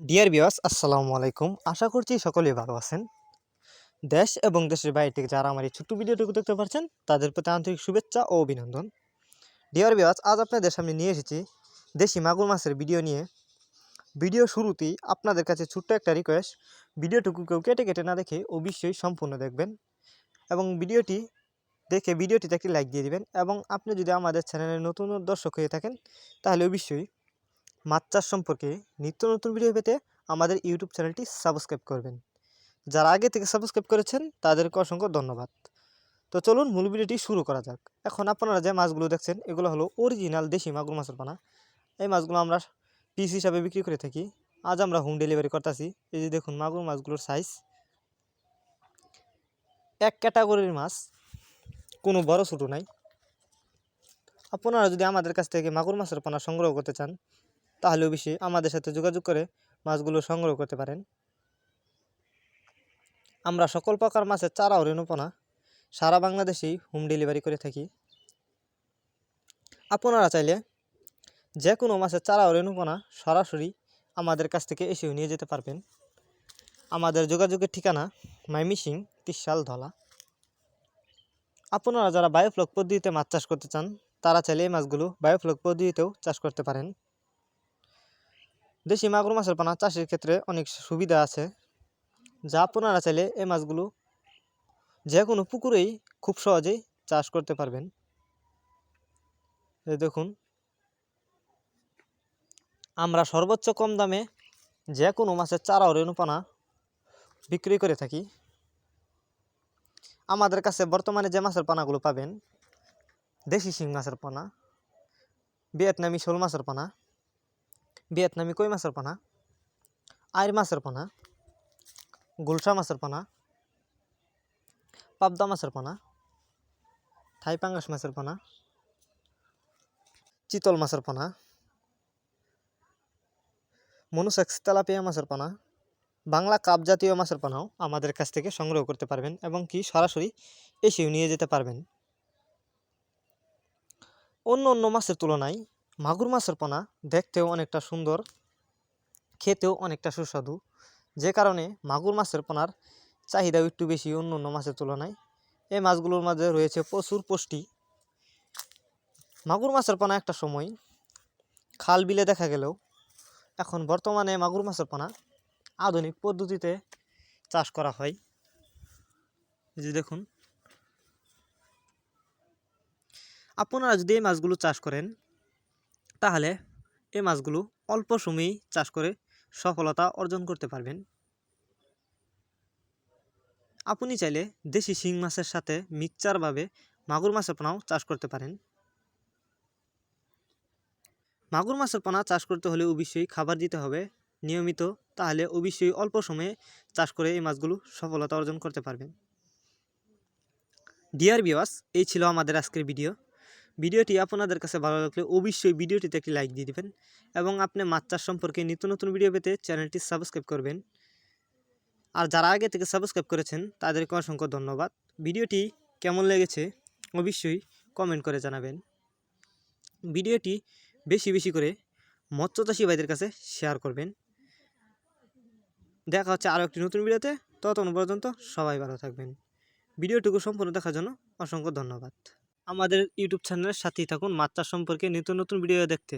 Deer বিয়াস আসসালামু আলাইকুম আশা করছি সকলেই ভালো আছেন। দেশ এবং দেশের বাইরে থেকে যারা আমার এই ছোট্ট ভিডিওটুকু দেখতে পাচ্ছেন তাদের প্রতি আন্তরিক শুভেচ্ছা ও অভিনন্দন। ডিয়ার বিয়াস আজ আপনাদের সামনে নিয়ে এসেছি দেশি মাগুর মাছের ভিডিও নিয়ে। ভিডিও শুরুতেই আপনাদের কাছে ছোট্ট একটা রিকোয়েস্ট ভিডিওটুকু কেউ কেটে কেটে না দেখে অবশ্যই সম্পূর্ণ দেখবেন এবং ভিডিওটি দেখে ভিডিওটিতে একটি লাইক দিয়ে দিবেন এবং আপনি যদি আমাদের চ্যানেলের নতুন দর্শক হয়ে থাকেন, তাহলে অবশ্যই মাছ চাষ সম্পর্কে নিত্য নতুন ভিডিও পেতে আমাদের ইউটিউব চ্যানেলটি সাবস্ক্রাইব করবেন। যারা আগে থেকে সাবস্ক্রাইব করেছেন, তাদেরকে অসংখ্য ধন্যবাদ। তো চলুন মূল ভিডিওটি শুরু করা যাক। এখন আপনারা যে মাছগুলো দেখছেন, এগুলো হলো অরিজিনাল দেশি মাগুর মাছের পানা। এই মাছগুলো আমরা পিস হিসাবে বিক্রি করে থাকি। আজ আমরা হোম ডেলিভারি করতেছি। এই যে দেখুন মাগুর মাছগুলোর সাইজ এক ক্যাটাগরির মাছ, কোনো বড় ছোটো নাই। আপনারা যদি আমাদের কাছ থেকে মাগুর মাছের পানা সংগ্রহ করতে চান তাহলে বেশি আমাদের সাথে যোগাযোগ করে মাছগুলো সংগ্রহ করতে পারেন। আমরা সকল প্রকার মাছের চারা ও সারা বাংলাদেশেই হোম ডেলিভারি করে থাকি। আপনারা চাইলে যে কোনো মাছের চারা ও সরাসরি আমাদের কাছ থেকে এসেও নিয়ে যেতে পারবেন। আমাদের যোগাযোগের ঠিকানা মাইমিসিং তিসাল ধলা। আপনারা যারা বায়োফ্লক পদ্ধতিতে মাছ চাষ করতে চান, তারা চাইলে এই মাছগুলো বায়োফ্লক পদ্ধতিতেও চাষ করতে পারেন। দেশি মাগুর মাছের পানা চাষের ক্ষেত্রে অনেক সুবিধা আছে, যা আপনারা চাইলে এই মাছগুলো যে কোনো পুকুরেই খুব সহজেই চাষ করতে পারবেন। দেখুন, আমরা সর্বোচ্চ কম দামে যে কোনো মাছের চারা ও রেণুপানা বিক্রি করে থাকি। আমাদের কাছে বর্তমানে যে মাছের পানাগুলো পাবেন, দেশি শিং মাছের পানা, ভিয়েতনামি শোল মাছের পানা ভিয়েতনামি কই মাছের পানা? আইর মাছের পানা। গুলশা মাছের পানা। পাবদা মাছের পানা। থাই পাঙ্গাস মাছের পানা। চিতল মাছের পানা। মনুসেক্স তেলাপিয়া মাছের পানা। বাংলা কাপ জাতীয় মাছের পানাও আমাদের কাছ থেকে সংগ্রহ করতে পারবেন এবং কি সরাসরি এসেও নিয়ে যেতে পারবেন। অন্য অন্য মাছের তুলনায় মাগুর মাছের পোনা দেখতেও অনেকটা সুন্দর, খেতেও অনেকটা সুস্বাদু। যে কারণে মাগুর মাছের পোনার চাহিদাও একটু বেশি অন্য অন্য মাছের তুলনায়। এই মাছগুলোর মাঝে রয়েছে প্রচুর পুষ্টি। মাগুর মাছের পোনা একটা সময় খাল বিলে দেখা গেলেও এখন বর্তমানে মাগুর মাছের পোনা আধুনিক পদ্ধতিতে চাষ করা হয়। যে দেখুন। আপনারা যদি এই মাছগুলো চাষ করেন তাহলে এই মাছগুলো অল্প সময়েই চাষ করে সফলতা অর্জন করতে পারবেন। আপনি চাইলে দেশি শিং মাছের সাথে মিক্সচারভাবে মাগুর মাছের পোনাও চাষ করতে পারেন। মাগুর মাছের পোনা চাষ করতে হলে অবশ্যই খাবার দিতে হবে। নিয়মিত তাহলে অবশ্যই অল্প সময়ে চাষ করে এই মাছগুলো সফলতা অর্জন করতে পারবেন। ডিয়ার বিওয়াস এই ছিল আমাদের আজকের ভিডিও ভিডিওটি আপনাদের কাছে ভালো লাগলে অবশ্যই ভিডিওটিতে একটি লাইক দিয়ে দেবেন এবং আপনি মাছ চাষ সম্পর্কে নিত্য নতুন ভিডিও পেতে চ্যানেলটি সাবস্ক্রাইব করবেন। আর যারা আগে থেকে সাবস্ক্রাইব করেছেন, তাদেরকে অসংখ্য ধন্যবাদ। ভিডিওটি কেমন লেগেছে অবশ্যই কমেন্ট করে জানাবেন। ভিডিওটি বেশি বেশি করে মৎস্যচাষী ভাইদের কাছে শেয়ার করবেন। দেখা হচ্ছে আরও একটি নতুন ভিডিওতে। ততক্ষণ পর্যন্ত সবাই ভালো থাকবেন। ভিডিওটুকু সম্পূর্ণ দেখার জন্য অসংখ্য ধন্যবাদ। আমাদের ইউটিউব চ্যানেলের সাথেই থাকুন। মাত্রা সম্পর্কে নিত্য নতুন ভিডিও দেখতে।